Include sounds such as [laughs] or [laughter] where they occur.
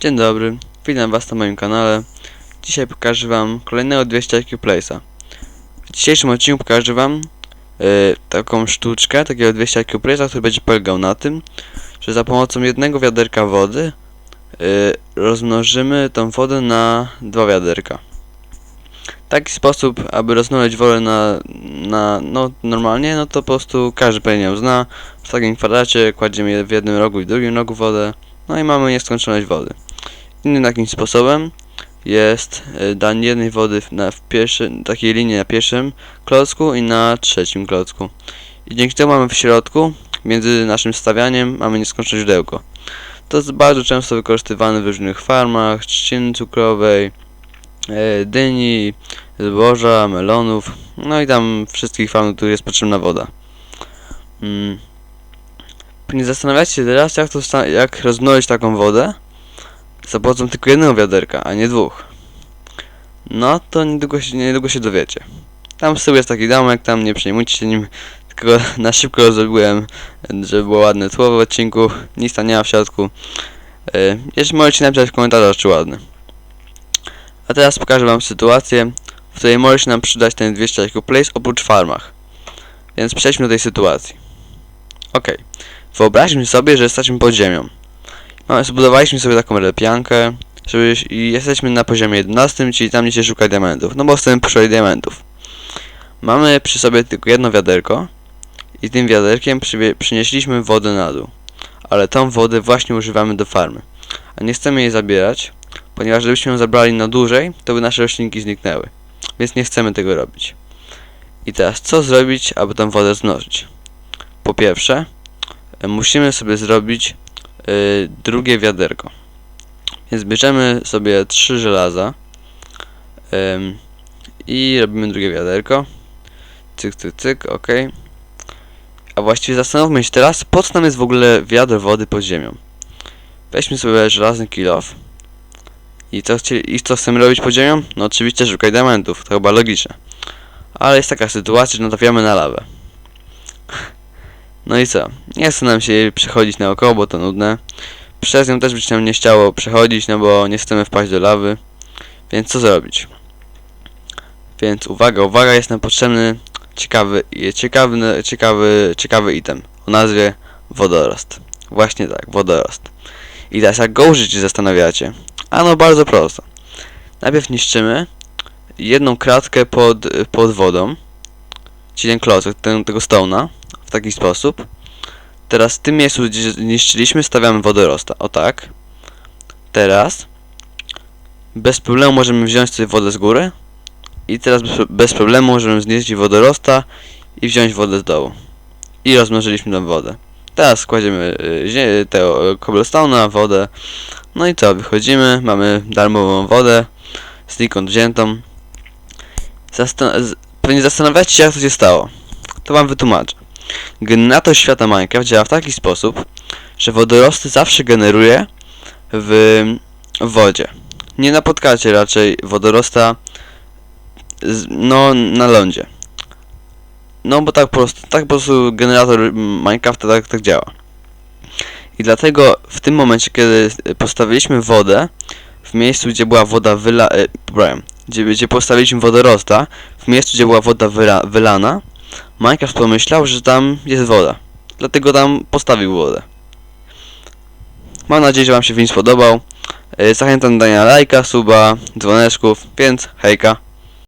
Dzień dobry, witam was na moim kanale. Dzisiaj pokażę wam kolejnego 200 IQ Place'a. W dzisiejszym odcinku pokażę wam e, taką sztuczkę, takiego 200 IQ Place'a, który będzie polegał na tym, że za pomocą jednego wiaderka wody e, rozmnożymy tą wodę na dwa wiaderka. Taki sposób, aby rozmnożyć wodę na, na no normalnie, no to po prostu każdy pewnie ją zna. W takim kwadracie kładziemy w jednym rogu i w drugim rogu wodę, no i mamy nieskończoność wody. Innym takim sposobem jest e, danie jednej wody na, w pierwszym, takiej linii na pierwszym klocku i na trzecim klocku. I dzięki temu mamy w środku, między naszym stawianiem, mamy nieskończone źródełko. To jest bardzo często wykorzystywane w różnych farmach, trzciny cukrowej, e, dyni, zboża, melonów, no i tam wszystkich farm, których jest potrzebna woda. Mm. Nie zastanawiacie się teraz, jak, to jak rozmnożyć taką wodę za pomocą tylko jednego wiaderka, a nie dwóch. No to niedługo się, niedługo się dowiecie. Tam z tyłu jest taki domek, tam nie przejmujcie się nim, tylko [laughs] na szybko zrobiłem, żeby było ładne tło w odcinku, nic tam nie ma w środku. Yy, Jeszcze możecie napisać w komentarzach, czy ładny. A teraz pokażę wam sytuację, w której może się nam przydać ten 200 IQ Place oprócz farmach. Więc przejdźmy do tej sytuacji. Okej. Wyobraźmy sobie, że jesteśmy pod ziemią. Mamy, zbudowaliśmy sobie taką lepiankę, żeby, i jesteśmy na poziomie 11, czyli tam gdzie się szuka diamentów. No bo chcemy poszukać diamentów. Mamy przy sobie tylko jedno wiaderko i tym wiaderkiem przynieśliśmy wodę na dół. Ale tą wodę właśnie używamy do farmy. A nie chcemy jej zabierać, ponieważ gdybyśmy ją zabrali na dłużej, to by nasze roślinki zniknęły. Więc nie chcemy tego robić. I teraz co zrobić, aby tą wodę zmnożyć? Po pierwsze, musimy sobie zrobić y, drugie wiaderko. Więc bierzemy sobie trzy żelaza i robimy drugie wiaderko. Cyk, cyk, cyk, ok. A właściwie zastanówmy się teraz, po co nam jest w ogóle wiadro wody pod ziemią. Weźmy sobie żelazny kilof. I co, chcie, I co chcemy robić pod ziemią? No oczywiście szukać diamentów, to chyba logiczne. Ale jest taka sytuacja, że natawiamy na lawę. No i co? Nie chce nam się przechodzić naokoło, bo to nudne. Przez nią też by się nam nie chciało przechodzić, no bo nie chcemy wpaść do lawy. Więc co zrobić? Więc uwaga, uwaga, jest nam potrzebny ciekawy, ciekawy, ciekawy, ciekawy item o nazwie wodorost. Właśnie tak, wodorost. I teraz jak go użyć się zastanawiacie? Ano bardzo prosto. Najpierw niszczymy jedną kratkę pod, pod wodą, czyli ten klocek, ten, tego stone'a, w taki sposób. Teraz w tym miejscu, gdzie niszczyliśmy, stawiamy wodorosta. O tak. Teraz bez problemu możemy wziąć sobie wodę z góry. I teraz bez, bez problemu możemy znieść wodorosta i wziąć wodę z dołu. I rozmnożyliśmy tą wodę. Teraz kładziemy y, y, cobblestone'a, wodę. No i co, wychodzimy, mamy darmową wodę, znikąd wziętą. Zastan- pewnie zastanawiacie się, jak to się stało. To wam wytłumaczę. Generator świata Minecraft działa w taki sposób, że wodorosty zawsze generuje w, wodzie. Nie napotkacie raczej wodorosta no, na lądzie. No bo tak po prostu, tak po prostu generator Minecrafta tak, tak działa. I dlatego w tym momencie, kiedy postawiliśmy wodę w miejscu, gdzie była woda wyla... E, gdzie, gdzie postawiliśmy wodorosta, w miejscu, gdzie była woda wyla, wylana, Minecraft pomyślał, że tam jest woda. Dlatego tam postawił wodę. Mam nadzieję, że Wam się film spodobał. E, Zachęcam do dania lajka, suba, dzwoneczków, więc hejka.